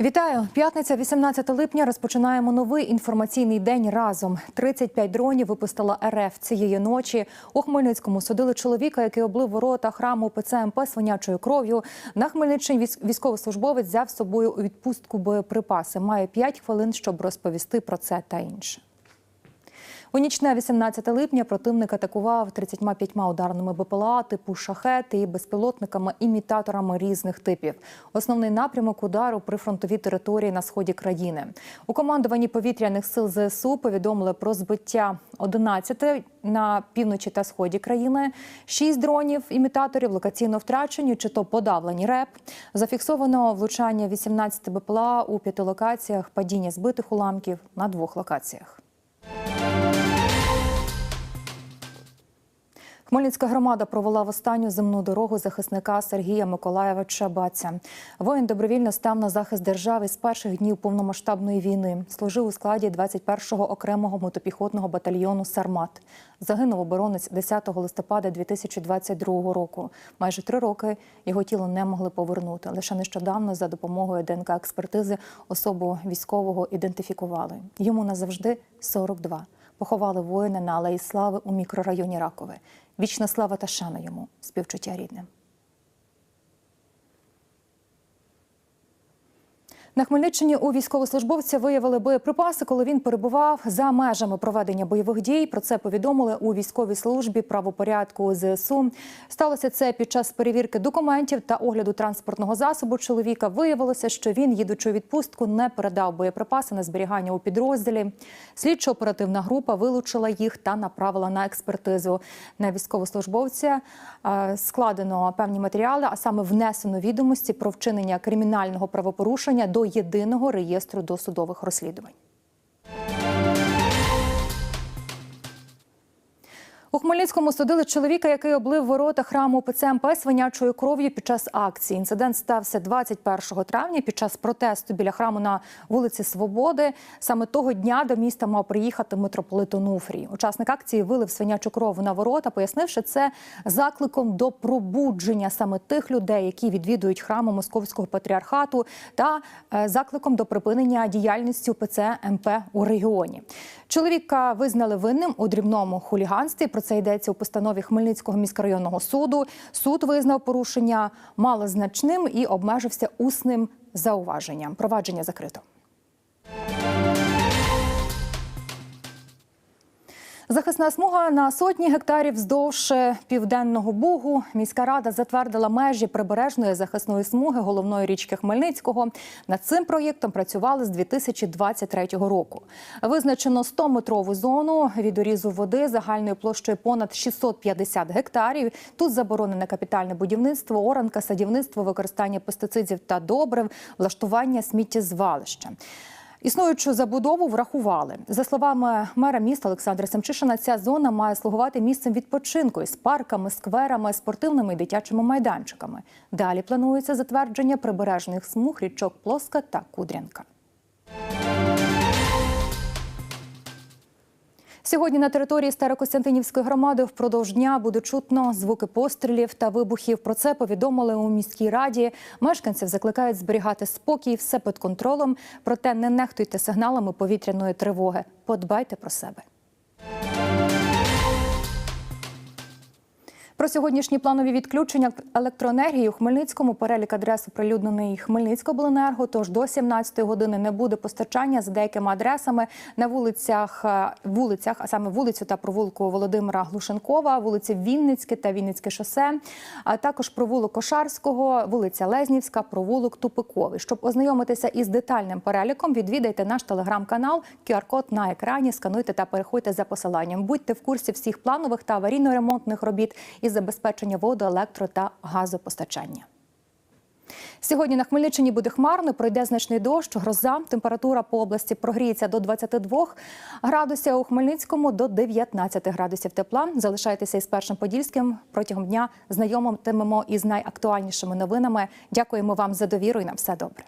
Вітаю! П'ятниця, 18 липня. Розпочинаємо новий інформаційний день разом. 35 дронів випустила РФ цієї ночі. У Хмельницькому судили чоловіка, який облив ворота храму ПЦМП свинячою кров'ю. На Хмельниччині військ- військовослужбовець взяв з собою у відпустку боєприпаси. Має 5 хвилин, щоб розповісти про це та інше. У ніч на 18 липня противник атакував 35 ударними БПЛА типу шахет і безпілотниками-імітаторами різних типів. Основний напрямок удару при фронтовій території на сході країни. У командуванні повітряних сил ЗСУ повідомили про збиття 11 на півночі та сході країни, 6 дронів імітаторів локаційно втрачені чи то подавлені РЕП. Зафіксовано влучання 18 БПЛА у п'яти локаціях, падіння збитих уламків на двох локаціях. Хмельницька громада провела в останню земну дорогу захисника Сергія Миколаєвича Баця. Воїн добровільно став на захист держави з перших днів повномасштабної війни. Служив у складі 21-го окремого мотопіхотного батальйону Сармат. Загинув оборонець 10 листопада 2022 року. Майже три роки його тіло не могли повернути. Лише нещодавно за допомогою ДНК експертизи особу військового ідентифікували. Йому назавжди 42. Поховали воїна на Алеї Слави у мікрорайоні Ракове. Вічна слава та шана йому, співчуття рідним. На Хмельниччині у військовослужбовця виявили боєприпаси, коли він перебував за межами проведення бойових дій. Про це повідомили у військовій службі правопорядку ЗСУ. Сталося це під час перевірки документів та огляду транспортного засобу. Чоловіка виявилося, що він, їдучи у відпустку, не передав боєприпаси на зберігання у підрозділі. Слідчо-оперативна група вилучила їх та направила на експертизу. На військовослужбовця е, складено певні матеріали, а саме внесено відомості про вчинення кримінального правопорушення до єдиного реєстру досудових розслідувань. У Хмельницькому судили чоловіка, який облив ворота храму ПЦМП свинячою кров'ю під час акції. Інцидент стався 21 травня під час протесту біля храму на вулиці Свободи. Саме того дня до міста мав приїхати митрополит Онуфрій. Учасник акції вилив свинячу кров на ворота, пояснивши це закликом до пробудження саме тих людей, які відвідують храму московського патріархату, та е, закликом до припинення діяльності УПЦ МП у регіоні. Чоловіка визнали винним у дрібному хуліганстві. Про це йдеться у постанові Хмельницького міськрайонного суду. Суд визнав порушення малозначним і обмежився усним зауваженням. Провадження закрито. Захисна смуга на сотні гектарів вздовж південного бугу. Міська рада затвердила межі прибережної захисної смуги головної річки Хмельницького. Над цим проєктом працювали з 2023 року. Визначено 100-метрову зону відорізу води загальною площею понад 650 гектарів. Тут заборонене капітальне будівництво, оранка, садівництво, використання пестицидів та добрив, влаштування сміттєзвалища. Існуючу забудову врахували за словами мера міста Олександра Семчишина. Ця зона має слугувати місцем відпочинку із парками, скверами, спортивними і дитячими майданчиками. Далі планується затвердження прибережних смуг річок Плоска та Кудрянка. Сьогодні на території Старокостянтинівської громади впродовж дня буде чутно звуки пострілів та вибухів. Про це повідомили у міській раді. Мешканців закликають зберігати спокій, все під контролем. Проте не нехтуйте сигналами повітряної тривоги. Подбайте про себе. Про сьогоднішні планові відключення електроенергії у Хмельницькому перелік адрес оприлюднений Хмельницькобленерго. Тож до 17 години не буде постачання за деякими адресами на вулицях, е, вулицях, а саме вулицю та провулку Володимира Глушенкова, вулиці Вінницьке та Вінницьке шосе, а також провулок Кошарського, вулиця Лезнівська, провулок Тупиковий. Щоб ознайомитися із детальним переліком, відвідайте наш телеграм-канал, QR-код на екрані, скануйте та переходьте за посиланням. Будьте в курсі всіх планових та аварійно-ремонтних робіт із забезпечення воду, електро та газопостачання. Сьогодні на Хмельниччині буде хмарно, пройде значний дощ, гроза. Температура по області прогріється до 22 градусів, а у Хмельницькому до 19 градусів тепла. Залишайтеся із першим подільським. Протягом дня знайомитимемо із найактуальнішими новинами. Дякуємо вам за довіру і на все добре.